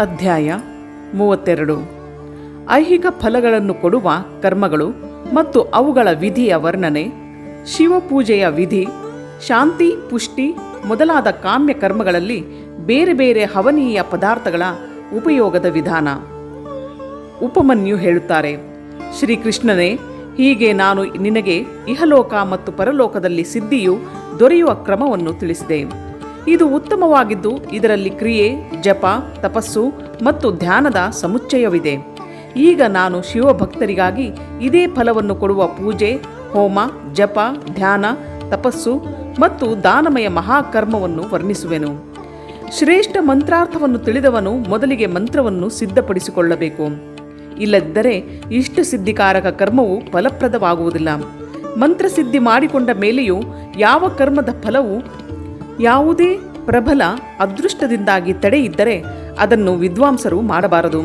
ಅಧ್ಯಾಯ ಮೂವತ್ತೆರಡು. ಐಹಿಕ ಫಲಗಳನ್ನು ಕೊಡುವ ಕರ್ಮಗಳು ಮತ್ತು ಅವುಗಳ ವಿಧಿಯ ವರ್ಣನೆ, ಶಿವಪೂಜೆಯ ವಿಧಿ, ಶಾಂತಿ, ಪುಷ್ಟಿ ಮೊದಲಾದ ಕಾಮ್ಯ ಕರ್ಮಗಳಲ್ಲಿ ಬೇರೆ ಬೇರೆ ಹವನೀಯ ಪದಾರ್ಥಗಳ ಉಪಯೋಗದ ವಿಧಾನ. ಉಪಮನ್ಯು ಹೇಳುತ್ತಾರೆ, ಶ್ರೀಕೃಷ್ಣನೇ, ಹೀಗೆ ನಾನು ನಿನಗೆ ಇಹಲೋಕ ಮತ್ತು ಪರಲೋಕದಲ್ಲಿ ಸಿದ್ಧಿಯು ದೊರೆಯುವ ಕ್ರಮವನ್ನು ತಿಳಿಸಿದೆ. ಇದು ಉತ್ತಮವಾಗಿದ್ದು, ಇದರಲ್ಲಿ ಕ್ರಿಯೆ, ಜಪ, ತಪಸ್ಸು ಮತ್ತು ಧ್ಯಾನದ ಸಮುಚ್ಚಯವಿದೆ. ಈಗ ನಾನು ಶಿವಭಕ್ತರಿಗಾಗಿ ಇದೇ ಫಲವನ್ನು ಕೊಡುವ ಪೂಜೆ, ಹೋಮ, ಜಪ, ಧ್ಯಾನ, ತಪಸ್ಸು ಮತ್ತು ದಾನಮಯ ಮಹಾಕರ್ಮವನ್ನು ವರ್ಣಿಸುವೆನು. ಶ್ರೇಷ್ಠ ಮಂತ್ರಾರ್ಥವನ್ನು ತಿಳಿದವನು ಮೊದಲಿಗೆ ಮಂತ್ರವನ್ನು ಸಿದ್ಧಪಡಿಸಿಕೊಳ್ಳಬೇಕು. ಇಲ್ಲದಿದ್ದರೆ ಇಷ್ಟ ಸಿದ್ಧಿಕಾರಕ ಕರ್ಮವು ಫಲಪ್ರದವಾಗುವುದಿಲ್ಲ. ಮಂತ್ರಸಿದ್ಧಿ ಮಾಡಿಕೊಂಡ ಮೇಲೆಯೂ ಯಾವ ಕರ್ಮದ ಫಲವು ಯಾವುದೇ ಪ್ರಬಲ ಅದೃಷ್ಟದಿಂದಾಗಿ ತಡೆಯಿದ್ದರೆ ಅದನ್ನು ವಿದ್ವಾಂಸರು ಮಾಡಬಾರದು.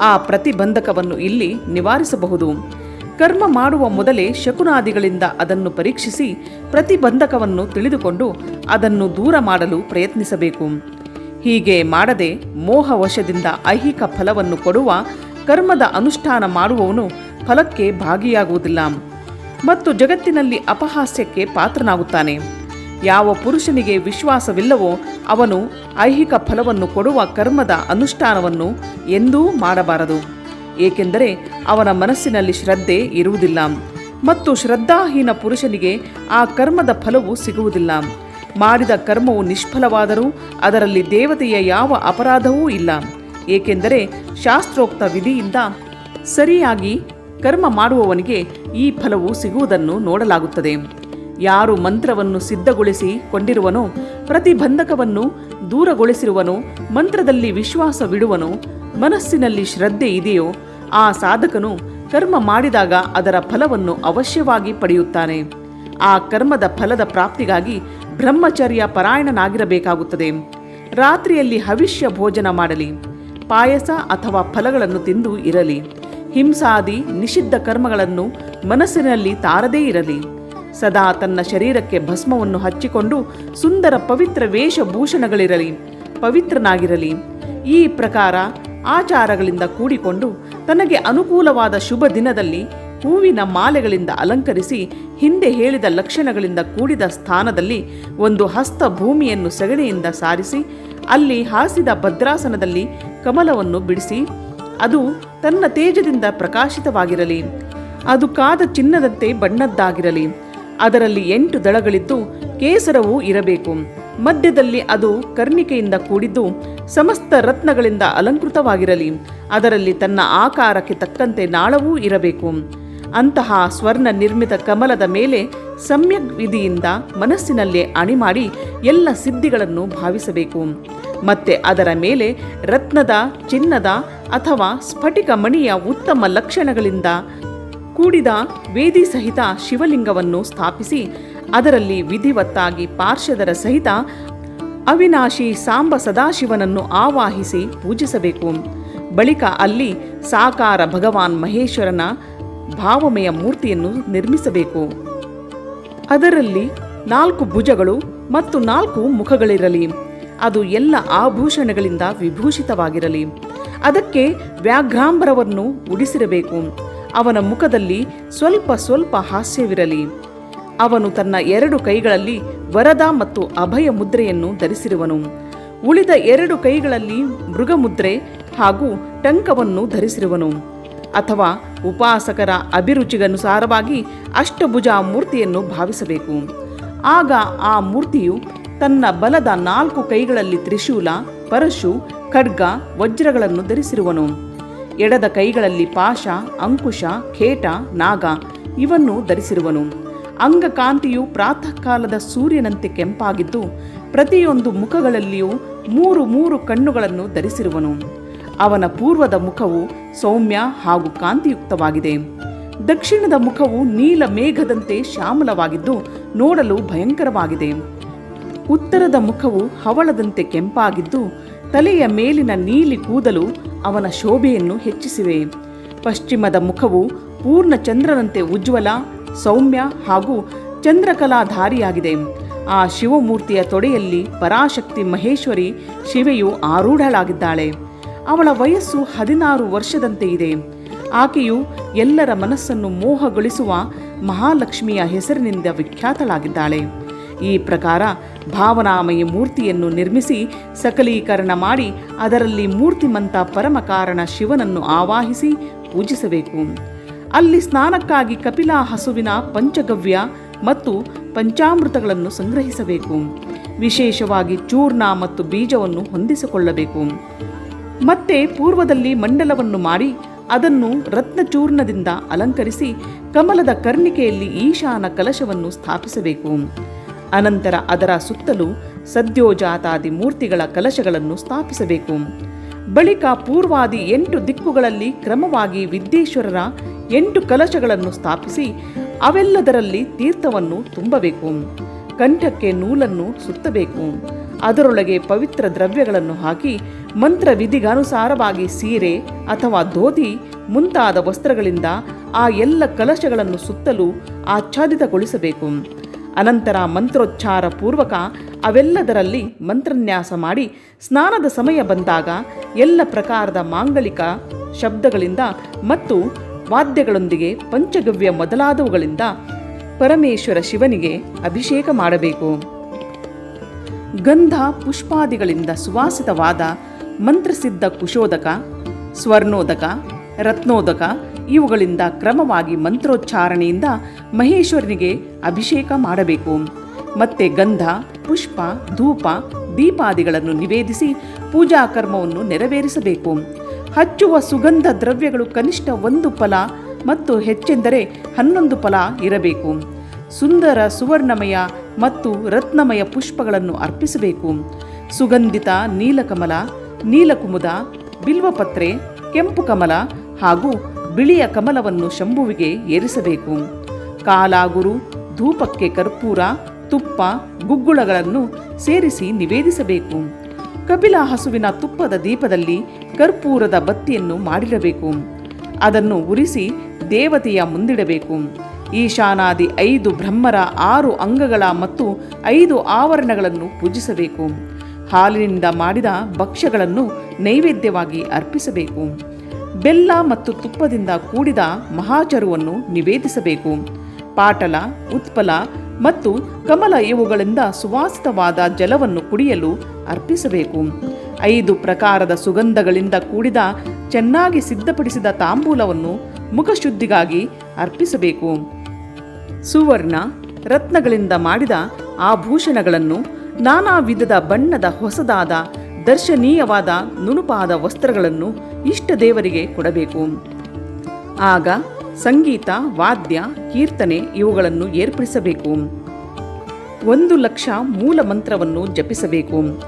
ಆ ಪ್ರತಿಬಂಧಕವನ್ನು ಇಲ್ಲಿ ನಿವಾರಿಸಬಹುದು. ಕರ್ಮ ಮಾಡುವ ಮೊದಲೇ ಶಕುನಾದಿಗಳಿಂದ ಅದನ್ನು ಪರೀಕ್ಷಿಸಿ ಪ್ರತಿಬಂಧಕವನ್ನು ತಿಳಿದುಕೊಂಡು ಅದನ್ನು ದೂರ ಮಾಡಲು ಪ್ರಯತ್ನಿಸಬೇಕು. ಹೀಗೆ ಮಾಡದೆ ಮೋಹವಶದಿಂದ ಐಹಿಕ ಫಲವನ್ನು ಕೊಡುವ ಕರ್ಮದ ಅನುಷ್ಠಾನ ಮಾಡುವವನು ಫಲಕ್ಕೆ ಭಾಗಿಯಾಗುವುದಿಲ್ಲ. ಮತ್ತು ಜಗತ್ತಿನಲ್ಲಿ ಅಪಹಾಸ್ಯಕ್ಕೆ ಪಾತ್ರನಾಗುತ್ತಾನೆ. ಯಾವ ಪುರುಷನಿಗೆ ವಿಶ್ವಾಸವಿಲ್ಲವೋ ಅವನು ಐಹಿಕ ಫಲವನ್ನು ಕೊಡುವ ಕರ್ಮದ ಅನುಷ್ಠಾನವನ್ನು ಎಂದೂ ಮಾಡಬಾರದು. ಏಕೆಂದರೆ ಅವನ ಮನಸ್ಸಿನಲ್ಲಿ ಶ್ರದ್ಧೆ ಇರುವುದಿಲ್ಲ ಮತ್ತು ಶ್ರದ್ಧಾಹೀನ ಪುರುಷನಿಗೆ ಆ ಕರ್ಮದ ಫಲವು ಸಿಗುವುದಿಲ್ಲ. ಮಾಡಿದ ಕರ್ಮವು ನಿಷ್ಫಲವಾದರೂ ಅದರಲ್ಲಿ ದೇವತೆಯ ಯಾವ ಅಪರಾಧವೂ ಇಲ್ಲ. ಏಕೆಂದರೆ ಶಾಸ್ತ್ರೋಕ್ತ ವಿಧಿಯಿಂದ ಸರಿಯಾಗಿ ಕರ್ಮ ಮಾಡುವವನಿಗೆ ಈ ಫಲವು ಸಿಗುವುದನ್ನು ನೋಡಲಾಗುತ್ತದೆ. ಯಾರು ಮಂತ್ರವನ್ನು ಸಿದ್ಧಗೊಳಿಸಿ ಕೊಂಡಿರುವನೋ, ಪ್ರತಿಬಂಧಕವನ್ನು ದೂರಗೊಳಿಸಿರುವನೋ, ಮಂತ್ರದಲ್ಲಿ ವಿಶ್ವಾಸವಿಡುವನೋ ಮನಸ್ಸಿನಲ್ಲಿ ಶ್ರದ್ಧೆ ಇದೆಯೋ, ಆ ಸಾಧಕನು ಕರ್ಮ ಮಾಡಿದಾಗ ಅದರ ಫಲವನ್ನು ಅವಶ್ಯವಾಗಿ ಪಡೆಯುತ್ತಾನೆ. ಆ ಕರ್ಮದ ಫಲದ ಪ್ರಾಪ್ತಿಗಾಗಿ ಬ್ರಹ್ಮಚರ್ಯ ಪರಾಯಣನಾಗಿರಬೇಕಾಗುತ್ತದೆ. ರಾತ್ರಿಯಲ್ಲಿ ಹವಿಷ್ಯ ಭೋಜನ ಮಾಡಲಿ. ಪಾಯಸ ಅಥವಾ ಫಲಗಳನ್ನು ತಿಂದು ಇರಲಿ. ಹಿಂಸಾದಿ, ನಿಷಿದ್ಧ ಕರ್ಮಗಳನ್ನು ಮನಸ್ಸಿನಲ್ಲಿ ತಾರದೇ ಇರಲಿ. ಸದಾ ತನ್ನ ಶರೀರಕ್ಕೆ ಭಸ್ಮವನ್ನು ಹಚ್ಚಿಕೊಂಡು ಸುಂದರ ಪವಿತ್ರ ವೇಷಭೂಷಣಗಳಿರಲಿ, ಪವಿತ್ರನಾಗಿರಲಿ. ಈ ಪ್ರಕಾರ ಆಚಾರಗಳಿಂದ ಕೂಡಿಕೊಂಡು ತನಗೆ ಅನುಕೂಲವಾದ ಶುಭ ದಿನದಲ್ಲಿ ಹೂವಿನ ಮಾಲೆಗಳಿಂದ ಅಲಂಕರಿಸಿ ಹಿಂದೆ ಹೇಳಿದ ಲಕ್ಷಣಗಳಿಂದ ಕೂಡಿದ ಸ್ಥಾನದಲ್ಲಿ ಒಂದು ಹಸ್ತ ಭೂಮಿಯನ್ನು ಸಗಣಿಯಿಂದ ಸಾರಿಸಿ, ಅಲ್ಲಿ ಹಾಸಿದ ಭದ್ರಾಸನದಲ್ಲಿ ಕಮಲವನ್ನು ಬಿಡಿಸಿ, ಅದು ತನ್ನ ತೇಜದಿಂದ ಪ್ರಕಾಶಿತವಾಗಿರಲಿ. ಅದು ಕಾದ ಚಿನ್ನದಂತೆ ಬಣ್ಣದ್ದಾಗಿರಲಿ. ಅದರಲ್ಲಿ ಎಂಟು ದಳಗಳಿದ್ದು ಕೇಸರವೂ ಇರಬೇಕು. ಮಧ್ಯದಲ್ಲಿ ಅದು ಕರ್ಣಿಕೆಯಿಂದ ಕೂಡಿದ್ದು ಸಮಸ್ತ ರತ್ನಗಳಿಂದ ಅಲಂಕೃತವಾಗಿರಲಿ. ಅದರಲ್ಲಿ ತನ್ನ ಆಕಾರಕ್ಕೆ ತಕ್ಕಂತೆ ನಾಳವೂ ಇರಬೇಕು. ಅಂತಹ ಸ್ವರ್ಣ ನಿರ್ಮಿತ ಕಮಲದ ಮೇಲೆ ಸಮ್ಯಕ್ ವಿಧಿಯಿಂದ ಮನಸ್ಸಿನಲ್ಲೇ ಅಣಿಮಾಡಿ ಎಲ್ಲ ಸಿದ್ಧಿಗಳನ್ನು ಭಾವಿಸಬೇಕು. ಮತ್ತೆ ಅದರ ಮೇಲೆ ರತ್ನದ, ಚಿನ್ನದ ಅಥವಾ ಸ್ಫಟಿಕ ಮಣಿಯ ಉತ್ತಮ ಲಕ್ಷಣಗಳಿಂದ ಕೂಡಿದ ವೇದಿ ಸಹಿತ ಶಿವಲಿಂಗವನ್ನು ಸ್ಥಾಪಿಸಿ, ಅದರಲ್ಲಿ ವಿಧಿವತ್ತಾಗಿ ಪಾರ್ಶ್ವದರ ಸಹಿತ ಅವಿನಾಶಿ ಸಾಂಬ ಸದಾಶಿವನನ್ನು ಆವಾಹಿಸಿ ಪೂಜಿಸಬೇಕು. ಬಳಿಕ ಅಲ್ಲಿ ಸಾಕಾರ ಭಗವಾನ್ ಮಹೇಶ್ವರನ ಭಾವಮಯ ಮೂರ್ತಿಯನ್ನು ನಿರ್ಮಿಸಬೇಕು. ಅದರಲ್ಲಿ ನಾಲ್ಕು ಭುಜಗಳು ಮತ್ತು ನಾಲ್ಕು ಮುಖಗಳಿರಲಿ. ಅದು ಎಲ್ಲ ಆಭೂಷಣಗಳಿಂದ ವಿಭೂಷಿತವಾಗಿರಲಿ. ಅದಕ್ಕೆ ವ್ಯಾಘ್ರಾಂಬರವನ್ನು ಉಡಿಸಿರಬೇಕು. ಅವನ ಮುಖದಲ್ಲಿ ಸ್ವಲ್ಪ ಸ್ವಲ್ಪ ಹಾಸ್ಯವಿರಲಿ. ಅವನು ತನ್ನ ಎರಡು ಕೈಗಳಲ್ಲಿ ವರದ ಮತ್ತು ಅಭಯ ಮುದ್ರೆಯನ್ನು ಧರಿಸಿರುವನು. ಉಳಿದ ಎರಡು ಕೈಗಳಲ್ಲಿ ಮೃಗಮುದ್ರೆ ಹಾಗೂ ಟಂಕವನ್ನು ಧರಿಸಿರುವನು. ಅಥವಾ ಉಪಾಸಕರ ಅಭಿರುಚಿಗನುಸಾರವಾಗಿ ಅಷ್ಟಭುಜ ಮೂರ್ತಿಯನ್ನು ಭಾವಿಸಬೇಕು. ಆಗ ಆ ಮೂರ್ತಿಯು ತನ್ನ ಬಲದ ನಾಲ್ಕು ಕೈಗಳಲ್ಲಿ ತ್ರಿಶೂಲ, ಪರಶು, ಖಡ್ಗ, ವಜ್ರಗಳನ್ನು ಧರಿಸಿರುವನು. ಎಡದ ಕೈಗಳಲ್ಲಿ ಪಾಶ, ಅಂಕುಶ, ಖೇಟ, ನಾಗ ಇವನ್ನು ಧರಿಸಿರುವನು. ಅಂಗಕಾಂತಿಯು ಪ್ರಾತಃ ಕಾಲದ ಸೂರ್ಯನಂತೆ ಕೆಂಪಾಗಿದ್ದು, ಪ್ರತಿಯೊಂದು ಮುಖಗಳಲ್ಲಿಯೂ ಮೂರು ಮೂರು ಕಣ್ಣುಗಳನ್ನು ಧರಿಸಿರುವನು. ಅವನ ಪೂರ್ವದ ಮುಖವು ಸೌಮ್ಯ ಹಾಗೂ ಕಾಂತಿಯುಕ್ತವಾಗಿದೆ. ದಕ್ಷಿಣದ ಮುಖವು ನೀಲ ಮೇಘದಂತೆ ಶ್ಯಾಮಲವಾಗಿದ್ದು, ನೋಡಲು ಭಯಂಕರವಾಗಿದೆ. ಉತ್ತರದ ಮುಖವು ಹವಳದಂತೆ ಕೆಂಪಾಗಿದ್ದು ತಲೆಯ ಮೇಲಿನ ನೀಲಿ ಕೂದಲು ಅವನ ಶೋಭೆಯನ್ನು ಹೆಚ್ಚಿಸಿವೆ. ಪಶ್ಚಿಮದ ಮುಖವು ಪೂರ್ಣ ಚಂದ್ರನಂತೆ ಉಜ್ವಲ, ಸೌಮ್ಯ ಹಾಗೂ ಚಂದ್ರಕಲಾಧಾರಿಯಾಗಿದೆ. ಆ ಶಿವಮೂರ್ತಿಯ ತೊಡೆಯಲ್ಲಿ ಪರಾಶಕ್ತಿ ಮಹೇಶ್ವರಿ ಶಿವೆಯು ಆರೂಢಳಾಗಿದ್ದಾಳೆ. ಅವಳ ವಯಸ್ಸು ಹದಿನಾರು ವರ್ಷದಂತೆ ಇದೆ. ಆಕೆಯು ಎಲ್ಲರ ಮನಸ್ಸನ್ನು ಮೋಹಗೊಳಿಸುವ ಮಹಾಲಕ್ಷ್ಮಿಯ ಹೆಸರಿನಿಂದ ವಿಖ್ಯಾತಳಾಗಿದ್ದಾಳೆ. ಈ ಪ್ರಕಾರ ಭಾವನಾಮಯ ಮೂರ್ತಿಯನ್ನು ನಿರ್ಮಿಸಿ ಸಕಲೀಕರಣ ಮಾಡಿ ಅದರಲ್ಲಿ ಮೂರ್ತಿಮಂತ ಪರಮಕಾರಣ ಶಿವನನ್ನು ಆವಾಹಿಸಿ ಪೂಜಿಸಬೇಕು. ಅಲ್ಲಿ ಸ್ನಾನಕ್ಕಾಗಿ ಕಪಿಲಾ ಹಸುವಿನ ಪಂಚಗವ್ಯ ಮತ್ತು ಪಂಚಾಮೃತಗಳನ್ನು ಸಂಗ್ರಹಿಸಬೇಕು. ವಿಶೇಷವಾಗಿ ಚೂರ್ಣ ಮತ್ತು ಬೀಜವನ್ನು ಹೊಂದಿಸಿಕೊಳ್ಳಬೇಕು. ಮತ್ತೆ ಪೂರ್ವದಲ್ಲಿ ಮಂಡಲವನ್ನು ಮಾಡಿ ಅದನ್ನು ರತ್ನಚೂರ್ಣದಿಂದ ಅಲಂಕರಿಸಿ ಕಮಲದ ಕರ್ಣಿಕೆಯಲ್ಲಿ ಈಶಾನ ಕಲಶವನ್ನು ಸ್ಥಾಪಿಸಬೇಕು. ಅನಂತರ ಅದರ ಸುತ್ತಲೂ ಸದ್ಯೋಜಾತಾದಿ ಮೂರ್ತಿಗಳ ಕಲಶಗಳನ್ನು ಸ್ಥಾಪಿಸಬೇಕು. ಬಳಿಕ ಪೂರ್ವಾದಿ ಎಂಟು ದಿಕ್ಕುಗಳಲ್ಲಿ ಕ್ರಮವಾಗಿ ವಿದ್ಯೇಶ್ವರರ ಎಂಟು ಕಲಶಗಳನ್ನು ಸ್ಥಾಪಿಸಿ ಅವೆಲ್ಲದರಲ್ಲಿ ತೀರ್ಥವನ್ನು ತುಂಬಬೇಕು. ಕಂಠಕ್ಕೆ ನೂಲನ್ನು ಸುತ್ತಬೇಕು. ಅದರೊಳಗೆ ಪವಿತ್ರ ದ್ರವ್ಯಗಳನ್ನು ಹಾಕಿ ಮಂತ್ರ ವಿಧಿಗನುಸಾರವಾಗಿ ಸೀರೆ ಅಥವಾ ಧೋತಿ ಮುಂತಾದ ವಸ್ತ್ರಗಳಿಂದ ಆ ಎಲ್ಲ ಕಲಶಗಳನ್ನು ಸುತ್ತಲೂ ಆಚ್ಛಾದಿತಗೊಳಿಸಬೇಕು. ಅನಂತರ ಮಂತ್ರೋಚ್ಚಾರ ಪೂರ್ವಕ ಅವೆಲ್ಲದರಲ್ಲಿ ಮಂತ್ರನ್ಯಾಸ ಮಾಡಿ ಸ್ನಾನದ ಸಮಯ ಬಂದಾಗ ಎಲ್ಲ ಪ್ರಕಾರದ ಮಾಂಗಲಿಕ ಶಬ್ದಗಳಿಂದ ಮತ್ತು ವಾದ್ಯಗಳೊಂದಿಗೆ ಪಂಚಗವ್ಯ ಮೊದಲಾದವುಗಳಿಂದ ಪರಮೇಶ್ವರ ಶಿವನಿಗೆ ಅಭಿಷೇಕ ಮಾಡಬೇಕು. ಗಂಧ ಪುಷ್ಪಾದಿಗಳಿಂದ ಸುವಾಸಿತವಾದ ಮಂತ್ರಸಿದ್ಧ ಕುಶೋದಕ, ಸ್ವರ್ಣೋದಕ, ರತ್ನೋದಕ ಇವುಗಳಿಂದ ಕ್ರಮವಾಗಿ ಮಂತ್ರೋಚ್ಚಾರಣೆಯಿಂದ ಮಹೇಶ್ವರನಿಗೆ ಅಭಿಷೇಕ ಮಾಡಬೇಕು. ಮತ್ತೆ ಗಂಧ, ಪುಷ್ಪ, ಧೂಪ, ದೀಪಾದಿಗಳನ್ನು ನಿವೇದಿಸಿ ಪೂಜಾ ಕರ್ಮವನ್ನು ನೆರವೇರಿಸಬೇಕು. ಹಚ್ಚುವ ಸುಗಂಧ ದ್ರವ್ಯಗಳು ಕನಿಷ್ಠ ಒಂದು ಫಲ ಮತ್ತು ಹೆಚ್ಚೆಂದರೆ ಹನ್ನೊಂದು ಫಲ ಇರಬೇಕು. ಸುಂದರ ಸುವರ್ಣಮಯ ಮತ್ತು ರತ್ನಮಯ ಪುಷ್ಪಗಳನ್ನು ಅರ್ಪಿಸಬೇಕು. ಸುಗಂಧಿತ ನೀಲಕಮಲ, ನೀಲಕುಮುದ, ಬಿಲ್ವಪತ್ರೆ ಕೆಂಪು ಕಮಲ ಹಾಗೂ ಬಿಳಿಯ ಕಮಲವನ್ನು ಶಂಭುವಿಗೆ ಏರಿಸಬೇಕು. ಕಾಲಾಗುರು, ಧೂಪಕ್ಕೆ ಕರ್ಪೂರ, ತುಪ್ಪ, ಗುಗ್ಗುಳಗಳನ್ನು ಸೇರಿಸಿ ನಿವೇದಿಸಬೇಕು. ಕಪಿಲ ಹಸುವಿನ ತುಪ್ಪದ ದೀಪದಲ್ಲಿ ಕರ್ಪೂರದ ಬತ್ತಿಯನ್ನು ಮಾಡಿರಬೇಕು. ಅದನ್ನು ಉರಿಸಿ ದೇವತೆಯ ಮುಂದಿಡಬೇಕು. ಈಶಾನಾದಿ ಐದು ಬ್ರಹ್ಮರ ಆರು ಅಂಗಗಳ ಮತ್ತು ಐದು ಆವರಣಗಳನ್ನು ಪೂಜಿಸಬೇಕು. ಹಾಲಿನಿಂದ ಮಾಡಿದ ಭಕ್ಷ್ಯಗಳನ್ನು ನೈವೇದ್ಯವಾಗಿ ಅರ್ಪಿಸಬೇಕು. ಬೆಲ್ಲ ಮತ್ತು ತುಪ್ಪದಿಂದ ಕೂಡಿದ ಮಹಾಚರುವನ್ನು ನಿವೇದಿಸಬೇಕು. ಪಾಟಲ, ಉತ್ಪಲ ಮತ್ತು ಕಮಲ ಇವುಗಳಿಂದ ಸುವಾಸಿತವಾದ ಜಲವನ್ನು ಕುಡಿಯಲು ಅರ್ಪಿಸಬೇಕು. ಐದು ಪ್ರಕಾರದ ಸುಗಂಧಗಳಿಂದ ಕೂಡಿದ ಚೆನ್ನಾಗಿ ಸಿದ್ಧಪಡಿಸಿದ ತಾಂಬೂಲವನ್ನು ಮುಖಶುದ್ಧಿಗಾಗಿ ಅರ್ಪಿಸಬೇಕು. ಸುವರ್ಣ, ರತ್ನಗಳಿಂದ ಮಾಡಿದ ಆಭೂಷಣಗಳನ್ನು ನಾನಾ ವಿಧದ ಬಣ್ಣದ ಹೊಸದಾದ ದರ್ಶನೀಯವಾದ ನುಣುಪಾದ ವಸ್ತ್ರಗಳನ್ನು ಇಷ್ಟ ದೇವರಿಗೆ ಕೊಡಬೇಕು. ಆಗ ಸಂಗೀತ, ವಾದ್ಯ, ಕೀರ್ತನೆ ಇವುಗಳನ್ನು ಏರ್ಪಡಿಸಬೇಕು. ಒಂದು ಲಕ್ಷ ಮೂಲ ಮಂತ್ರವನ್ನು ಜಪಿಸಬೇಕು.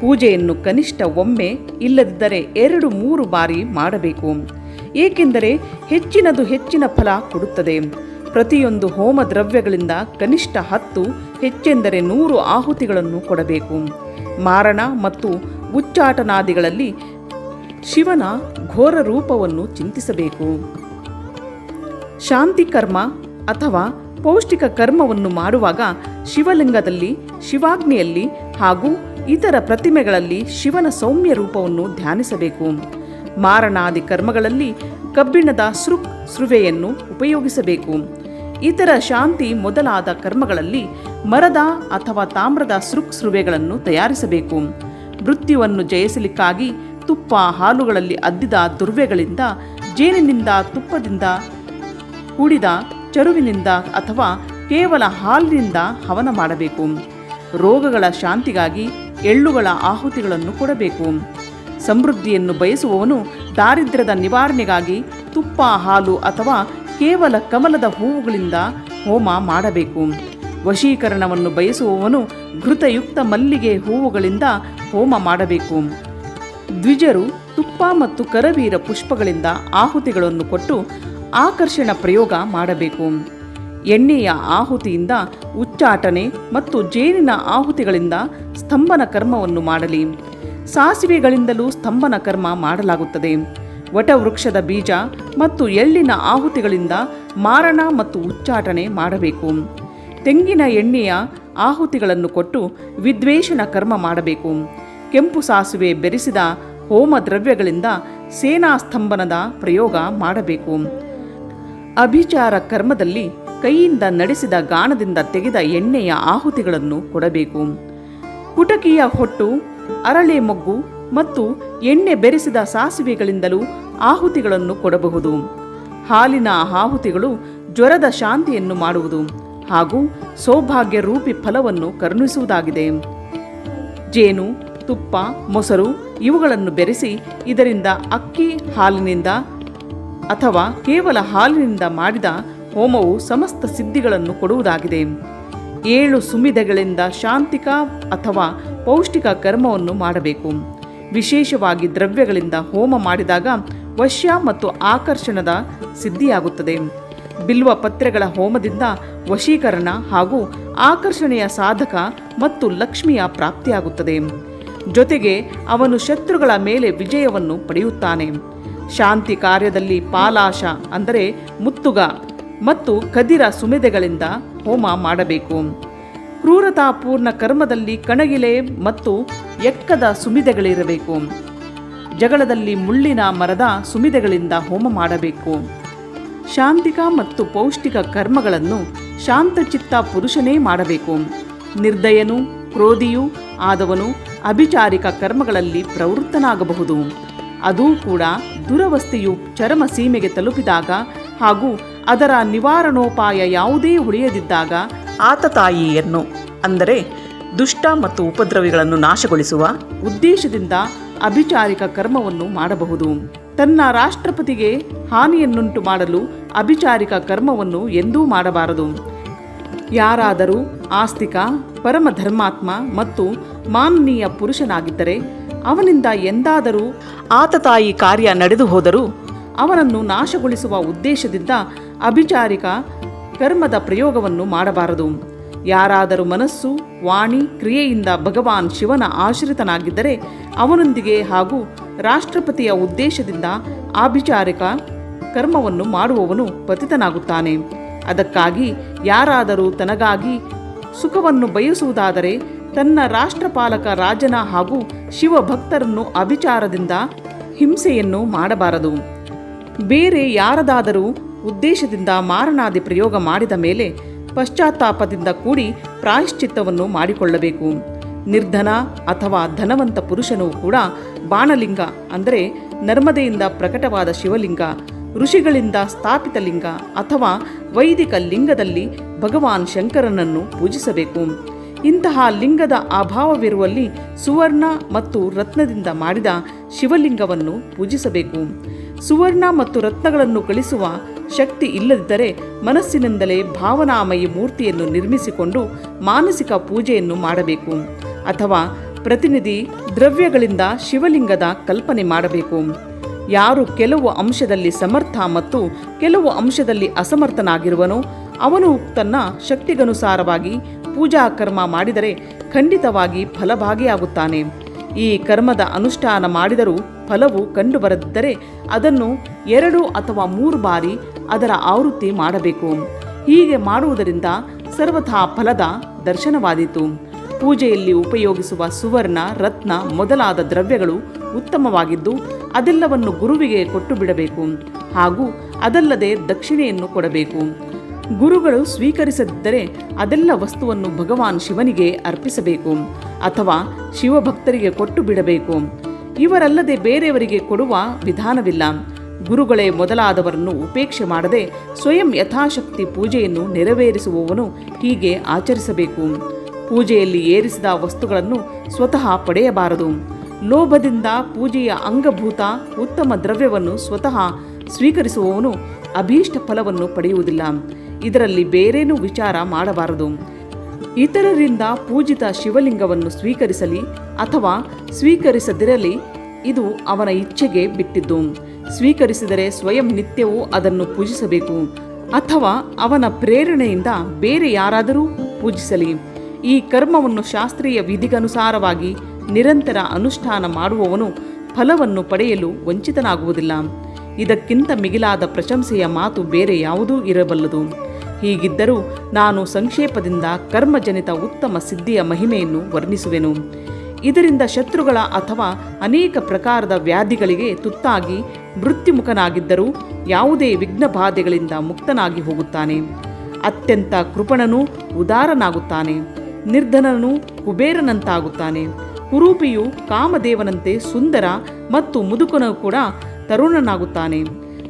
ಪೂಜೆಯನ್ನು ಕನಿಷ್ಠ ಒಮ್ಮೆ ಇಲ್ಲದಿದ್ದರೆ ಎರಡು ಮೂರು ಬಾರಿ ಮಾಡಬೇಕು. ಏಕೆಂದರೆ ಹೆಚ್ಚಿನದು ಹೆಚ್ಚಿನ ಫಲ ಕೊಡುತ್ತದೆ. ಪ್ರತಿಯೊಂದು ಹೋಮ ದ್ರವ್ಯಗಳಿಂದ ಕನಿಷ್ಠ ಹತ್ತು, ಹೆಚ್ಚೆಂದರೆ ನೂರು ಆಹುತಿಗಳನ್ನು ಕೊಡಬೇಕು. ಮಾರಣ ಮತ್ತು ಉಚ್ಚಾಟನಾದಿಗಳಲ್ಲಿ ಶಿವನ ಘೋರ ರೂಪವನ್ನು ಚಿಂತಿಸಬೇಕು. ಶಾಂತಿ ಕರ್ಮ ಅಥವಾ ಪೌಷ್ಟಿಕ ಕರ್ಮವನ್ನು ಮಾಡುವಾಗ ಶಿವಲಿಂಗದಲ್ಲಿ, ಶಿವಾಗ್ನಿಯಲ್ಲಿ ಹಾಗೂ ಇತರ ಪ್ರತಿಮೆಗಳಲ್ಲಿ ಶಿವನ ಸೌಮ್ಯ ರೂಪವನ್ನು ಧ್ಯಾನಿಸಬೇಕು. ಮಾರಣಾದಿ ಕರ್ಮಗಳಲ್ಲಿ ಕಬ್ಬಿಣದ ಸೃಕ್ ಸೃವೆಯನ್ನು ಉಪಯೋಗಿಸಬೇಕು. ಇತರ ಶಾಂತಿ ಮೊದಲಾದ ಕರ್ಮಗಳಲ್ಲಿ ಮರದ ಅಥವಾ ತಾಮ್ರದ ಸೃಕ್ ಸೃವೆಗಳನ್ನು ತಯಾರಿಸಬೇಕು. ಮೃತ್ಯುವನ್ನು ಜಯಿಸಲಿಕ್ಕಾಗಿ ತುಪ್ಪ ಹಾಲುಗಳಲ್ಲಿ ಅದ್ದಿದ ದುರ್ವೆಗಳಿಂದ, ಜೇನಿನಿಂದ ತುಪ್ಪದಿಂದ ಕೂಡಿದ ಚರುವಿನಿಂದ ಅಥವಾ ಕೇವಲ ಹಾಲಿನಿಂದ ಹವನ ಮಾಡಬೇಕು. ರೋಗಗಳ ಶಾಂತಿಗಾಗಿ ಎಳ್ಳುಗಳ ಆಹುತಿಗಳನ್ನು ಕೊಡಬೇಕು. ಸಮೃದ್ಧಿಯನ್ನು ಬಯಸುವವನು ದಾರಿದ್ರ್ಯದ ನಿವಾರಣೆಗಾಗಿ ತುಪ್ಪ, ಹಾಲು ಅಥವಾ ಕೇವಲ ಕಮಲದ ಹೂವುಗಳಿಂದ ಹೋಮ ಮಾಡಬೇಕು. ವಶೀಕರಣವನ್ನು ಬಯಸುವವನು ಘೃತಯುಕ್ತ ಮಲ್ಲಿಗೆ ಹೂವುಗಳಿಂದ ಹೋಮ ಮಾಡಬೇಕು. ದ್ವಿಜರು ತುಪ್ಪ ಮತ್ತು ಕರವೀರ ಪುಷ್ಪಗಳಿಂದ ಆಹುತಿಗಳನ್ನು ಕೊಟ್ಟು ಆಕರ್ಷಣ ಪ್ರಯೋಗ ಮಾಡಬೇಕು. ಎಣ್ಣೆಯ ಆಹುತಿಯಿಂದ ಉಚ್ಚಾಟನೆ ಮತ್ತು ಜೇನಿನ ಆಹುತಿಗಳಿಂದ ಸ್ತಂಭನ ಕರ್ಮವನ್ನು ಮಾಡಲಿ. ಸಾಸಿವೆಗಳಿಂದಲೂ ಸ್ತಂಭನ ಕರ್ಮ ಮಾಡಲಾಗುತ್ತದೆ. ವಟವೃಕ್ಷದ ಬೀಜ ಮತ್ತು ಎಳ್ಳಿನ ಆಹುತಿಗಳಿಂದ ಮಾರಣ ಮತ್ತು ಉಚ್ಚಾಟನೆ ಮಾಡಬೇಕು. ತೆಂಗಿನ ಎಣ್ಣೆಯ ಆಹುತಿಗಳನ್ನು ಕೊಟ್ಟು ವಿದ್ವೇಷಣ ಕರ್ಮ ಮಾಡಬೇಕು. ಕೆಂಪು ಸಾಸುವೆ ಬೆರೆಸಿದ ಹೋಮ ದ್ರವ್ಯಗಳಿಂದ ಸೇನಾ ಸ್ತಂಭನದ ಪ್ರಯೋಗ ಮಾಡಬೇಕು. ಅಭಿಚಾರ ಕರ್ಮದಲ್ಲಿ ಕೈಯಿಂದ ನಡೆಸಿದ ಗಾಣದಿಂದ ತೆಗೆದ ಎಣ್ಣೆಯ ಆಹುತಿಗಳನ್ನು ಕೊಡಬೇಕು. ಕುಟಕಿಯ ಹೊಟ್ಟು, ಅರಳೆ ಮೊಗ್ಗು ಮತ್ತು ಎಣ್ಣೆ ಬೆರೆಸಿದ ಸಾಸಿವೆಗಳಿಂದಲೂ ಆಹುತಿಗಳನ್ನು ಕೊಡಬಹುದು. ಹಾಲಿನ ಆಹುತಿಗಳು ಜ್ವರದ ಶಾಂತಿಯನ್ನು ಮಾಡುವುದು ಹಾಗೂ ಸೌಭಾಗ್ಯ ರೂಪಿ ಫಲವನ್ನು ಕರುಣಿಸುವುದಾಗಿದೆ. ಜೇನು ತುಪ್ಪ, ಮೊಸರು ಇವುಗಳನ್ನು ಬೆರೆಸಿ ಇದರಿಂದ ಅಕ್ಕಿ ಹಾಲಿನಿಂದ ಅಥವಾ ಕೇವಲ ಹಾಲಿನಿಂದ ಮಾಡಿದ ಹೋಮವು ಸಮಸ್ತ ಸಿದ್ಧಿಗಳನ್ನು ಕೊಡುವುದಾಗಿದೆ. ಏಳು ಸುಮಿದೆಗಳಿಂದ ಶಾಂತಿಕ ಅಥವಾ ಪೌಷ್ಟಿಕ ಕರ್ಮವನ್ನು ಮಾಡಬೇಕು. ವಿಶೇಷವಾಗಿ ದ್ರವ್ಯಗಳಿಂದ ಹೋಮ ಮಾಡಿದಾಗ ವಶ್ಯ ಮತ್ತು ಆಕರ್ಷಣದ ಸಿದ್ಧಿಯಾಗುತ್ತದೆ. ಬಿಲ್ವ ಪತ್ರೆಗಳ ಹೋಮದಿಂದ ವಶೀಕರಣ ಹಾಗೂ ಆಕರ್ಷಣೆಯ ಸಾಧಕ ಮತ್ತು ಲಕ್ಷ್ಮಿಯ ಪ್ರಾಪ್ತಿಯಾಗುತ್ತದೆ. ಜೊತೆಗೆ ಅವನು ಶತ್ರುಗಳ ಮೇಲೆ ವಿಜಯವನ್ನು ಪಡೆಯುತ್ತಾನೆ. ಶಾಂತಿ ಕಾರ್ಯದಲ್ಲಿ ಪಾಲಾಶ ಅಂದರೆ ಮುತ್ತುಗ ಮತ್ತು ಕದಿರ ಸುಮೆದೆಗಳಿಂದ ಹೋಮ ಮಾಡಬೇಕು. ಕ್ರೂರತಾಪೂರ್ಣ ಕರ್ಮದಲ್ಲಿ ಕಣಗಿಲೆ ಮತ್ತು ಎಕ್ಕದ ಸುಮಿದೆಗಳಿರಬೇಕು. ಜಗಳದಲ್ಲಿ ಮುಳ್ಳಿನ ಮರದ ಸುಮಿದೆಗಳಿಂದ ಹೋಮ ಮಾಡಬೇಕು. ಶಾಂತಿಕ ಮತ್ತು ಪೌಷ್ಟಿಕ ಕರ್ಮಗಳನ್ನು ಶಾಂತಚಿತ್ತ ಪುರುಷನೇ ಮಾಡಬೇಕು. ನಿರ್ದಯನು, ಕ್ರೋಧಿಯೂ, ಆದವನು ಅಭಿಚಾರಿಕ ಕರ್ಮಗಳಲ್ಲಿ ಪ್ರವೃತ್ತನಾಗಬಹುದು. ಅದೂ ಕೂಡ ದುರವಸ್ಥೆಯು ಚರಮ ಸೀಮೆಗೆ ತಲುಪಿದಾಗ ಹಾಗೂ ಅದರ ನಿವಾರಣೋಪಾಯ ಯಾವುದೇ ಉಳಿಯದಿದ್ದಾಗ ಆತತಾಯಿಯನ್ನು ಅಂದರೆ ದುಷ್ಟ ಮತ್ತು ಉಪದ್ರವಿಗಳನ್ನು ನಾಶಗೊಳಿಸುವ ಉದ್ದೇಶದಿಂದ ಅಭಿಚಾರಿಕ ಕರ್ಮವನ್ನು ಮಾಡಬಹುದು. ತನ್ನ ರಾಷ್ಟ್ರಪತಿಗೆ ಹಾನಿಯನ್ನುಂಟು ಮಾಡಲು ಅಭಿಚಾರಿಕ ಕರ್ಮವನ್ನು ಎಂದೂ ಮಾಡಬಾರದು. ಯಾರಾದರೂ ಆಸ್ತಿಕ ಪರಮ ಧರ್ಮಾತ್ಮ ಮತ್ತು ಮಾನನೀಯ ಪುರುಷನಾಗಿದ್ದರೆ ಅವನಿಂದ ಎಂದಾದರೂ ಆತ ತಾಯಿ ಕಾರ್ಯ ನಡೆದು ಹೋದರೂ ಅವನನ್ನು ನಾಶಗೊಳಿಸುವ ಉದ್ದೇಶದಿಂದ ಅಭಿಚಾರಿಕ ಕರ್ಮದ ಪ್ರಯೋಗವನ್ನು ಮಾಡಬಾರದು. ಯಾರಾದರೂ ಮನಸ್ಸು, ವಾಣಿ, ಕ್ರಿಯೆಯಿಂದ ಭಗವಾನ್ ಶಿವನ ಆಶ್ರಿತನಾಗಿದ್ದರೆ ಅವನೊಂದಿಗೆ ಹಾಗೂ ರಾಷ್ಟ್ರಪತಿಯ ಉದ್ದೇಶದಿಂದ ಆಭಿಚಾರಿಕ ಕರ್ಮವನ್ನು ಮಾಡುವವನು ಪತಿತನಾಗುತ್ತಾನೆ. ಅದಕ್ಕಾಗಿ ಯಾರಾದರೂ ತನಗಾಗಿ ಸುಖವನ್ನು ಬಯಸುವುದಾದರೆ ತನ್ನ ರಾಷ್ಟ್ರಪಾಲಕ ರಾಜನ ಹಾಗೂ ಶಿವಭಕ್ತರನ್ನು ಅಭಿಚಾರದಿಂದ ಹಿಂಸೆಯನ್ನು ಮಾಡಬಾರದು. ಬೇರೆ ಯಾರದಾದರೂ ಉದ್ದೇಶದಿಂದ ಮಾರಣಾದಿ ಪ್ರಯೋಗ ಮಾಡಿದ ಮೇಲೆ ಪಶ್ಚಾತ್ತಾಪದಿಂದ ಕೂಡಿ ಪ್ರಾಯಶ್ಚಿತ್ತವನ್ನು ಮಾಡಿಕೊಳ್ಳಬೇಕು. ನಿರ್ಧನ ಅಥವಾ ಧನವಂತ ಪುರುಷನೂ ಕೂಡ ಬಾಣಲಿಂಗ, ಅಂದರೆ ನರ್ಮದೆಯಿಂದ ಪ್ರಕಟವಾದ ಶಿವಲಿಂಗ ಋಷಿಗಳಿಂದ ಸ್ಥಾಪಿತ ಲಿಂಗ ಅಥವಾ ವೈದಿಕ ಲಿಂಗದಲ್ಲಿ ಭಗವಾನ್ ಶಂಕರನನ್ನು ಪೂಜಿಸಬೇಕು. ಇಂತಹ ಲಿಂಗದ ಅಭಾವವಿರುವಲ್ಲಿ ಸುವರ್ಣ ಮತ್ತು ರತ್ನದಿಂದ ಮಾಡಿದ ಶಿವಲಿಂಗವನ್ನು ಪೂಜಿಸಬೇಕು. ಸುವರ್ಣ ಮತ್ತು ರತ್ನಗಳನ್ನು ಕಳಿಸುವ ಶಕ್ತಿ ಇಲ್ಲದಿದ್ದರೆ ಮನಸ್ಸಿನಿಂದಲೇ ಭಾವನಾಮಯಿ ಮೂರ್ತಿಯನ್ನು ನಿರ್ಮಿಸಿಕೊಂಡು ಮಾನಸಿಕ ಪೂಜೆಯನ್ನು ಮಾಡಬೇಕು ಅಥವಾ ಪ್ರತಿನಿಧಿ ದ್ರವ್ಯಗಳಿಂದ ಶಿವಲಿಂಗದ ಕಲ್ಪನೆ ಮಾಡಬೇಕು. ಯಾರು ಕೆಲವು ಅಂಶದಲ್ಲಿ ಸಮರ್ಥ ಮತ್ತು ಕೆಲವು ಅಂಶದಲ್ಲಿ ಅಸಮರ್ಥನಾಗಿರುವನೋ, ಅವನು ತನ್ನ ಶಕ್ತಿಗನುಸಾರವಾಗಿ ಪೂಜಾ ಕರ್ಮ ಮಾಡಿದರೆ ಖಂಡಿತವಾಗಿ ಫಲಭಾಗಿಯಾಗುತ್ತಾನೆ. ಈ ಕರ್ಮದ ಅನುಷ್ಠಾನ ಮಾಡಿದರೂ ಫಲವು ಕಂಡುಬರದಿದ್ದರೆ ಅದನ್ನು ಎರಡು ಅಥವಾ ಮೂರು ಬಾರಿ ಅದರ ಆವೃತ್ತಿ ಮಾಡಬೇಕು. ಹೀಗೆ ಮಾಡುವುದರಿಂದ ಸರ್ವಥಾ ಫಲದ ದರ್ಶನವಾದೀತು. ಪೂಜೆಯಲ್ಲಿ ಉಪಯೋಗಿಸುವ ಸುವರ್ಣ, ರತ್ನ ಮೊದಲಾದ ದ್ರವ್ಯಗಳು ಉತ್ತಮವಾಗಿದ್ದು ಅದೆಲ್ಲವನ್ನು ಗುರುವಿಗೆ ಕೊಟ್ಟು ಬಿಡಬೇಕು ಹಾಗೂ ಅದಲ್ಲದೆ ದಕ್ಷಿಣೆಯನ್ನು ಕೊಡಬೇಕು. ಗುರುಗಳು ಸ್ವೀಕರಿಸದಿದ್ದರೆ ಅದೆಲ್ಲ ವಸ್ತುವನ್ನು ಭಗವಾನ್ ಶಿವನಿಗೆ ಅರ್ಪಿಸಬೇಕು ಅಥವಾ ಶಿವಭಕ್ತರಿಗೆ ಕೊಟ್ಟು ಬಿಡಬೇಕು. ಇವರಲ್ಲದೆ ಬೇರೆಯವರಿಗೆ ಕೊಡುವ ವಿಧಾನವಿಲ್ಲ. ಗುರುಗಳೇ ಮೊದಲಾದವರನ್ನು ಉಪೇಕ್ಷೆ ಮಾಡದೆ ಸ್ವಯಂ ಯಥಾಶಕ್ತಿ ಪೂಜೆಯನ್ನು ನೆರವೇರಿಸುವವನು ಹೀಗೆ ಆಚರಿಸಬೇಕು. ಪೂಜೆಯಲ್ಲಿ ಏರಿಸಿದ ವಸ್ತುಗಳನ್ನು ಸ್ವತಃ ಪಡೆಯಬಾರದು. ಲೋಭದಿಂದ ಪೂಜೆಯ ಅಂಗಭೂತ ಉತ್ತಮ ದ್ರವ್ಯವನ್ನು ಸ್ವತಃ ಸ್ವೀಕರಿಸುವವನು ಅಭೀಷ್ಟ ಫಲವನ್ನು ಪಡೆಯುವುದಿಲ್ಲ. ಇದರಲ್ಲಿ ಬೇರೇನೂ ವಿಚಾರ ಮಾಡಬಾರದು. ಇತರರಿಂದ ಪೂಜಿತ ಶಿವಲಿಂಗವನ್ನು ಸ್ವೀಕರಿಸಲಿ ಅಥವಾ ಸ್ವೀಕರಿಸದಿರಲಿ, ಇದು ಅವನ ಇಚ್ಛೆಗೆ ಬಿಟ್ಟಿದ್ದು. ಸ್ವೀಕರಿಸಿದರೆ ಸ್ವಯಂ ನಿತ್ಯವೂ ಅದನ್ನು ಪೂಜಿಸಬೇಕು ಅಥವಾ ಅವನ ಪ್ರೇರಣೆಯಿಂದ ಬೇರೆ ಯಾರಾದರೂ ಪೂಜಿಸಲಿ. ಈ ಕರ್ಮವನ್ನು ಶಾಸ್ತ್ರೀಯ ವಿಧಿಗನುಸಾರವಾಗಿ ನಿರಂತರ ಅನುಷ್ಠಾನ ಮಾಡುವವನು ಫಲವನ್ನು ಪಡೆಯಲು ವಂಚಿತನಾಗುವುದಿಲ್ಲ. ಇದಕ್ಕಿಂತ ಮಿಗಿಲಾದ ಪ್ರಶಂಸೆಯ ಮಾತು ಬೇರೆ ಯಾವುದೂ ಇರಬಲ್ಲದು. ಹೀಗಿದ್ದರೂ ನಾನು ಸಂಕ್ಷೇಪದಿಂದ ಕರ್ಮಜನಿತ ಉತ್ತಮ ಸಿದ್ಧಿಯ ಮಹಿಮೆಯನ್ನು ವರ್ಣಿಸುವೆನು. ಇದರಿಂದ ಶತ್ರುಗಳ ಅಥವಾ ಅನೇಕ ಪ್ರಕಾರದ ವ್ಯಾಧಿಗಳಿಗೆ ತುತ್ತಾಗಿ ಮೃತ್ಯುಮುಖನಾಗಿದ್ದರೂ ಯಾವುದೇ ವಿಘ್ನ ಬಾಧೆಗಳಿಂದ ಮುಕ್ತನಾಗಿ ಹೋಗುತ್ತಾನೆ. ಅತ್ಯಂತ ಕೃಪಣನೂ ಉದಾರನಾಗುತ್ತಾನೆ. ನಿರ್ಧನನೂ ಕುಬೇರನಂತಾಗುತ್ತಾನೆ. ಕುರೂಪಿಯು ಕಾಮದೇವನಂತೆ ಸುಂದರ ಮತ್ತು ಮುದುಕನು ಕೂಡ ತರುಣನಾಗುತ್ತಾನೆ.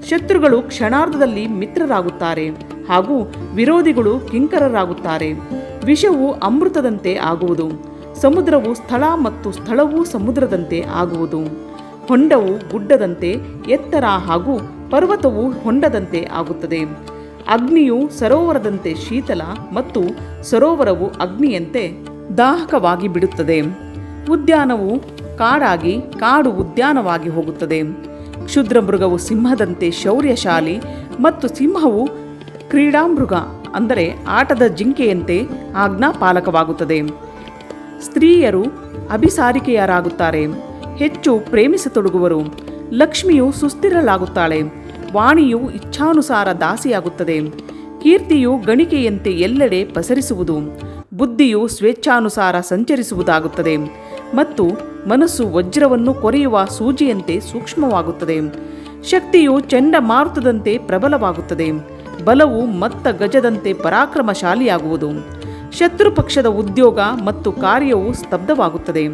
ಶತ್ರುಗಳು ಕ್ಷಣಾರ್ಧದಲ್ಲಿ ಮಿತ್ರರಾಗುತ್ತಾರೆ ಹಾಗೂ ವಿರೋಧಿಗಳು ಕಿಂಕರರಾಗುತ್ತಾರೆ. ವಿಷವು ಅಮೃತದಂತೆ ಆಗುವುದು, ಸಮುದ್ರವು ಸ್ಥಳ ಮತ್ತು ಸ್ಥಳವೂ ಸಮುದ್ರದಂತೆ ಆಗುವುದು. ಹೊಂಡವು ಗುಡ್ಡದಂತೆ ಎತ್ತರ ಹಾಗೂ ಪರ್ವತವು ಹೊಂಡದಂತೆ ಆಗುತ್ತದೆ. ಅಗ್ನಿಯು ಸರೋವರದಂತೆ ಶೀತಲ ಮತ್ತು ಸರೋವರವು ಅಗ್ನಿಯಂತೆ ದಾಹಕವಾಗಿ ಬಿಡುತ್ತದೆ ಉದ್ಯಾನವು ಕಾಡಾಗಿ, ಕಾಡು ಉದ್ಯಾನವಾಗಿ ಹೋಗುತ್ತದೆ. ಕ್ಷುದ್ರ ಮೃಗವು ಸಿಂಹದಂತೆ ಶೌರ್ಯಶಾಲಿ ಮತ್ತು ಸಿಂಹವು ಕ್ರೀಡಾಮೃಗ, ಅಂದರೆ ಆಟದ ಜಿಂಕೆಯಂತೆ ಆಜ್ಞಾಪಾಲಕವಾಗುತ್ತದೆ. ಸ್ತ್ರೀಯರು ಅಭಿಸಾರಿಕೆಯರಾಗುತ್ತಾರೆ. ಹೆಚ್ಚು ಪ್ರೇಮಿಸತೊಡಗುವರು. ಲಕ್ಷ್ಮಿಯು ಸುಸ್ಥಿರಲಾಗುತ್ತಾಳೆ ವಾಣಿಯು ಇಚ್ಛಾನುಸಾರ ದಾಸಿಯಾಗುತ್ತದೆ. ಕೀರ್ತಿಯು ಗಣಿಕೆಯಂತೆ ಎಲ್ಲೆಡೆ ಪಸರಿಸುವುದು. ಬುದ್ಧಿಯು ಸ್ವೇಚ್ಛಾನುಸಾರ ಸಂಚರಿಸುವುದಾಗುತ್ತದೆ. ಮತ್ತು ಮನಸ್ಸು ವಜ್ರವನ್ನು ಕೊರೆಯುವ ಸೂಜಿಯಂತೆ ಸೂಕ್ಷ್ಮವಾಗುತ್ತದೆ. ಶಕ್ತಿಯು ಚಂಡಮಾರುತದಂತೆ ಪ್ರಬಲವಾಗುತ್ತದೆ. ಬಲವು ಮತ್ತ ಗಜದಂತೆ ಪರಾಕ್ರಮಶಾಲಿಯಾಗುವುದು. ಶತ್ರು ಪಕ್ಷದ ಉದ್ಯೋಗ ಮತ್ತು ಕಾರ್ಯವು ಸ್ತಬ್ಧವಾಗುತ್ತದೆ.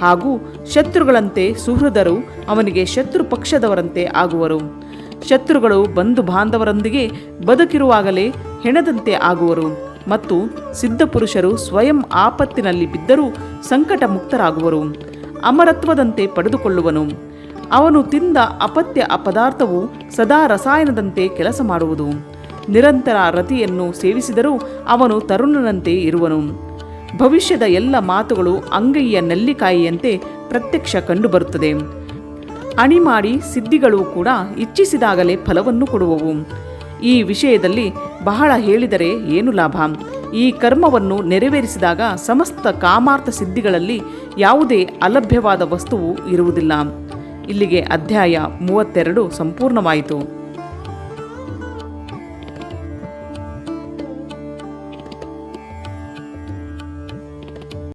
ಹಾಗೂ ಶತ್ರುಗಳಂತೆ ಸುಹೃದರು ಅವನಿಗೆ ಶತ್ರು ಪಕ್ಷದವರಂತೆ ಆಗುವರು. ಶತ್ರುಗಳು ಬಂಧು ಬಾಂಧವರೊಂದಿಗೆ ಬದುಕಿರುವಾಗಲೇ ಹೆಣದಂತೆ ಆಗುವರು. ಮತ್ತು ಸಿದ್ಧಪುರುಷರು ಸ್ವಯಂ ಆಪತ್ತಿನಲ್ಲಿ ಬಿದ್ದರೂ ಸಂಕಟ ಮುಕ್ತರಾಗುವರು ಅಮರತ್ವದಂತೆ ಪಡೆದುಕೊಳ್ಳುವನು. ಅವನು ತಿಂದ ಅಪತ್ಯ ಅಪದಾರ್ಥವು ಸದಾ ರಸಾಯನದಂತೆ ಕೆಲಸ ಮಾಡುವುದು. ನಿರಂತರ ರತಿಯನ್ನು ಸೇವಿಸಿದರೂ ಅವನು ತರುಣನಂತೆ ಇರುವನು. ಭವಿಷ್ಯದ ಎಲ್ಲ ಮಾತುಗಳು ಅಂಗೈಯ ನೆಲ್ಲಿಕಾಯಿಯಂತೆ ಪ್ರತ್ಯಕ್ಷ ಕಂಡುಬರುತ್ತದೆ. ಅಣಿಮಾಡಿ ಸಿದ್ಧಿಗಳು ಕೂಡ ಇಚ್ಛಿಸಿದಾಗಲೇ ಫಲವನ್ನು ಕೊಡುವವು. ಈ ವಿಷಯದಲ್ಲಿ ಬಹಳ ಹೇಳಿದರೆ ಏನು ಲಾಭ? ಈ ಕರ್ಮವನ್ನು ನೆರವೇರಿಸಿದಾಗ ಸಮಸ್ತ ಕಾಮಾರ್ಥ ಸಿದ್ಧಿಗಳಲ್ಲಿ ಯಾವುದೇ ಅಲಭ್ಯವಾದ ವಸ್ತುವು ಇರುವುದಿಲ್ಲ. ಇಲ್ಲಿಗೆ ಅಧ್ಯಾಯ ಮೂವತ್ತೆರಡು ಸಂಪೂರ್ಣವಾಯಿತು.